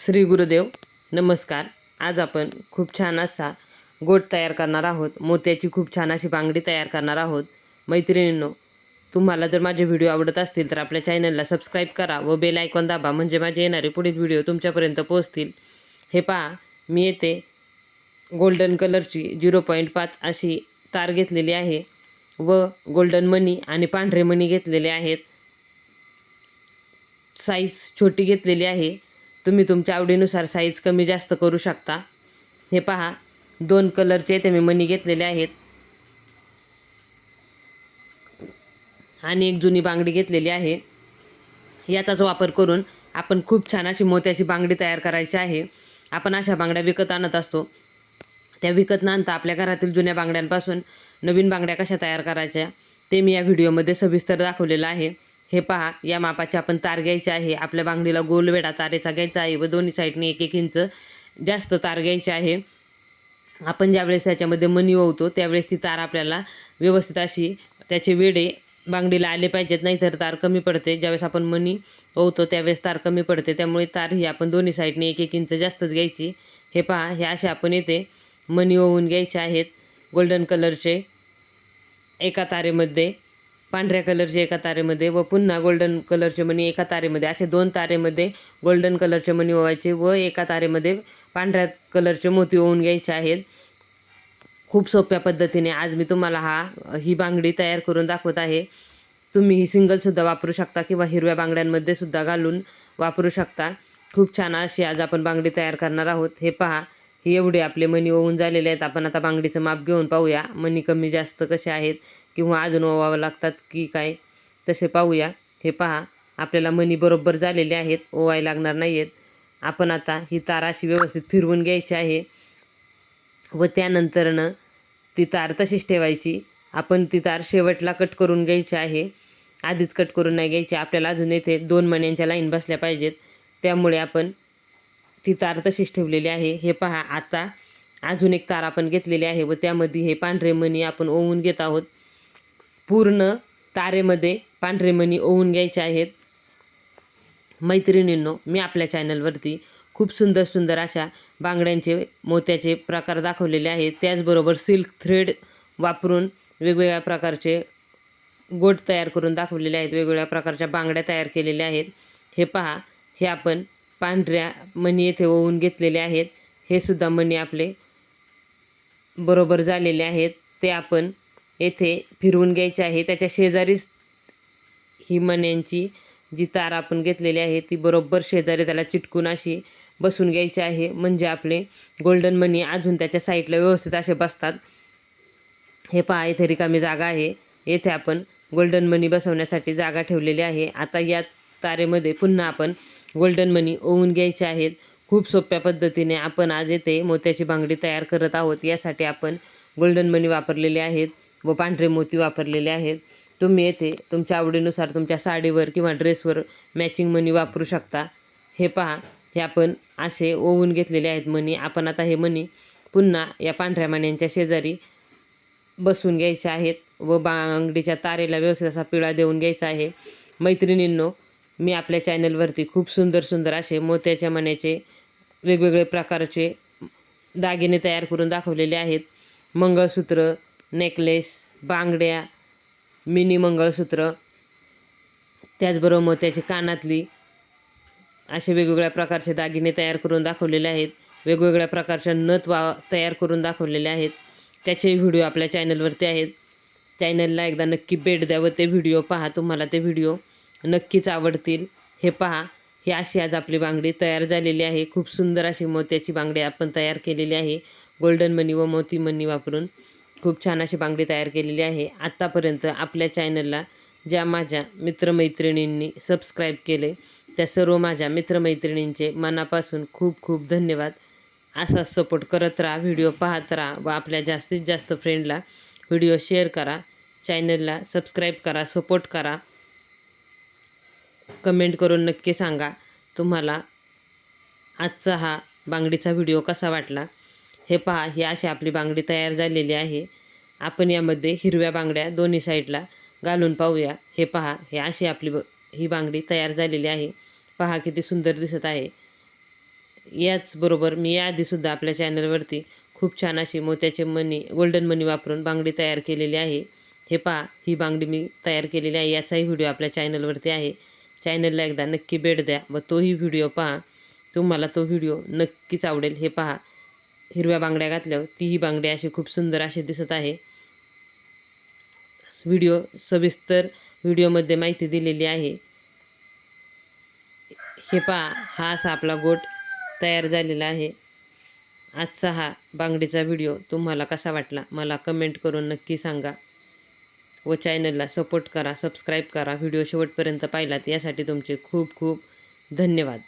श्री गुरुदेव नमस्कार. आज आपण खूप छान असा गोट तयार करणार आहोत. मोत्याची खूप छान अशी बांगडी तयार करणार आहोत. मैत्रिणींनो तुम्हाला जर माझे व्हिडिओ आवडत असतील तर आपल्या चॅनलला सबस्क्राईब करा व बेल आयकॉन दाबा म्हणजे माझे येणारे पुढील व्हिडिओ तुमच्यापर्यंत पोहोचतील. हे पहा मी येथे गोल्डन कलरची झिरो पॉईंट पाच अशी तार घेतलेली आहे व गोल्डन मनी आणि पांढरे मनी घेतलेले आहेत. साईज छोटी घेतलेली आहे. तुम्ही तुमच्या आवडीनुसार साईज कमी जास्त करू शकता. हे पहा दोन कलरचे ते मी मणी घेतलेले आहेत. आणि एक जुनी बांगडी घेतलेली आहे. याचाच वापर करून आपण खूप छान अशी मोत्याची बांगडी तयार करायची आहे. आपण अशा बांगड्या विकत आणत असतो. त्या विकत न आणता आपल्या घरातील जुन्या बांगड्यांपासून नवीन बांगड्या कशा तयार करायच्या ते मी या व्हिडिओमध्ये सविस्तर दाखवलेलं आहे. हे पहा या मापाचे आपण तार घ्यायचे आहे. आपल्या बांगडीला गोलवेडा तारेचा घ्यायचा आहे व दोन्ही साईडने एक एक इंच जास्त तार घ्यायचे आहे. आपण ज्यावेळेस त्याच्यामध्ये मनी ओवतो त्यावेळेस ती तार आपल्याला व्यवस्थित अशी त्याचे वेडे बांगडीला आले पाहिजेत नाहीतर तार कमी पडते. ज्यावेळेस आपण मनी ओवतो त्यावेळेस तार कमी पडते. त्यामुळे तार ही आपण दोन्ही साईडने एक एक इंच जास्तच घ्यायची. हे पहा हे असे आपण येते मनी ओवून घ्यायचे आहेत. गोल्डन कलरचे एका तारेमध्ये. पांढऱ्या कलरचे एका तारेमध्ये व पुन्हा गोल्डन कलरचे मणी एका तारेमध्ये. असे दोन तारेमध्ये गोल्डन कलरचे मणी ओवायचे व एका तारेमध्ये पांढऱ्या कलरचे मोती ओवून घ्यायचे आहेत. खूप सोप्या पद्धतीने आज मी तुम्हाला हा ही बांगडी तयार करून दाखवत आहे. तुम्ही ही सिंगलसुद्धा वापरू शकता किंवा हिरव्या बांगड्यांमध्ये सुद्धा घालून वापरू शकता. खूप छान अशी आज आपण बांगडी तयार करणार आहोत. हे पहा हे एवढे आपले मणी ओवून झालेले आहेत. आपण आता बांगडीचं माप घेऊन पाहूया. मणी कमी जास्त कसे आहेत? किंवा अजून ओवावं लागतात की काय तसे पाहूया. हे पहा आपल्याला मणी बरोबर झालेले आहेत ओवाय लागणार नाही आहेत आपण आता ही तार अशी व्यवस्थित फिरवून घ्यायची आहे व त्यानंतरनं ती तार तशीच ठेवायची. आपण ती तार शेवटला कट करून घ्यायची आहे. आधीच कट करून नाही घ्यायची आपल्याला अजून येथे दोन मण्यांच्या लाईन बसल्या पाहिजेत. त्यामुळे आपण ती तार तशीच ठेवलेली आहे. हे पहा आता अजून एक तार आपण घेतलेली आहे व त्यामध्ये हे पांढरे मणी आपण ओवून घेत आहोत. पूर्ण तारेमध्ये पांढरे मणी ओवून घ्यायचे आहेत. मैत्रिणींनो मी आपल्या चॅनलवरती खूप सुंदर सुंदर अशा बांगड्यांचे मोत्याचे प्रकार दाखवलेले आहेत. त्याचबरोबर सिल्क थ्रेड वापरून वेगवेगळ्या प्रकारचे गोट तयार करून दाखवलेले आहेत. वेगवेगळ्या प्रकारच्या बांगड्या तयार केलेल्या आहेत. हे पहा हे आपण पांढऱ्या मणी येथे ओवून घेतलेले आहेत. हे सुद्धा मणी आपले बरोबर झालेले आहेत. ते आपण येथे फिरवून घ्यायचे आहे. त्याच्या शेजारीच ही मण्यांची जी तार आपण घेतलेली आहे ती बरोबर शेजारी त्याला चिटकून अशी बसून घ्यायची आहे. म्हणजे आपले गोल्डन मनी अजून त्याच्या साईडला व्यवस्थित असे बसतात. हे पहा इथे रिकामी जागा आहे. येथे आपण गोल्डन मनी बसवण्यासाठी जागा ठेवलेली आहे. आता या तारेमध्ये पुन्हा आपण गोल्डन मनी ओवून घ्यायचे आहेत. खूप सोप्या पद्धतीने आपण आज येथे मोत्याची बांगडी तयार करत आहोत. यासाठी आपण गोल्डन मनी वापरलेले आहेत. व पांढरे मोती वापरलेले आहेत. तुम्ही येथे तुमच्या आवडीनुसार तुमच्या साडीवर किंवा ड्रेसवर मॅचिंग मनी वापरू शकता. हे पहा हे आपण असे ओवून घेतलेले आहेत मनी आपण आता हे मनी पुन्हा या पांढऱ्या मण्यांच्या शेजारी बसून घ्यायचे आहेत व बांगडीच्या तारेला व्यवस्थित असा पिळा देऊन घ्यायचा आहे. मैत्रिणींनो मी आपल्या चॅनलवरती खूप सुंदर सुंदर असे मोत्याच्या मण्याचे वेगवेगळे प्रकारचे दागिने तयार करून दाखवलेले आहेत. मंगळसूत्र नेकलेस बांगड्या मिनी मंगळसूत्र त्याचबरोबर मोत्याची कानातली असे वेगवेगळ्या प्रकारचे दागिने तयार करून दाखवलेले आहेत. वेगवेगळ्या प्रकारच्या नथ वा तयार करून दाखवलेले आहेत. त्याचे व्हिडिओ आपल्या चॅनलवरती आहेत. चॅनलला एकदा नक्की भेट द्या व ते व्हिडिओ पहा. तुम्हाला ते व्हिडिओ नक्कीच आवडतील. हे पहा. ही अशी आज आपली बांगडी तयार झालेली आहे. खूप सुंदर अशी मोत्याची बांगडी आपण तयार केलेली आहे. गोल्डन मनी व मोती मनी वापरून. खूप छान अशी बांगडी तयार केलेली आहे. आत्तापर्यंत आपल्या चॅनलला ज्या माझ्या मित्रमैत्रिणींनी सबस्क्राईब केले त्या सर्व माझ्या मित्रमैत्रिणींचे मनापासून खूप खूप धन्यवाद. असा सपोर्ट करत राहा व्हिडिओ पाहत राहा व आपल्या जास्तीत जास्त फ्रेंडला व्हिडिओ शेअर करा चॅनलला सबस्क्राईब करा सपोर्ट करा. कमेंट करून नक्की सांगा तुम्हाला आजचा हा बांगडीचा व्हिडिओ कसा वाटला? हे पहा ही अशी आपली बांगडी तयार झालेली आहे. आपण यामध्ये हिरव्या बांगड्या दोन्ही साईडला घालून पाहूया. हे पहा हे अशी आपली ब ही बांगडी तयार झालेली आहे. पहा किती सुंदर दिसत आहे. याचबरोबर मी याआधीसुद्धा आपल्या चॅनलवरती खूप छान अशी मोत्याचे मणी गोल्डन मनी वापरून बांगडी तयार केलेली आहे. हे पहा ही बांगडी मी तयार केलेली आहे. याचाही व्हिडिओ आपल्या चॅनलवरती आहे. चॅनलला एकदा नक्की भेट द्या व तोही व्हिडिओ पहा. तुम्हाला तो व्हिडिओ नक्कीच आवडेल. हे पहा हिरव्या बांगड्या घातल्यावर तीही बांगडी अशी खूप सुंदर अशी दिसत आहे. व्हिडिओ सविस्तर व्हिडिओमध्ये माहिती दिलेली आहे. हे पहा हा असा आपला गोट तयार झालेला आहे. आजचा हा बांगडीचा व्हिडिओ तुम्हाला कसा वाटला मला कमेंट करून नक्की सांगा. व चॅनलला सपोर्ट करा सबस्क्राईब करा व्हिडिओ शेवटपर्यंत पाहिलात यासाठी तुमचे खूप खूप धन्यवाद.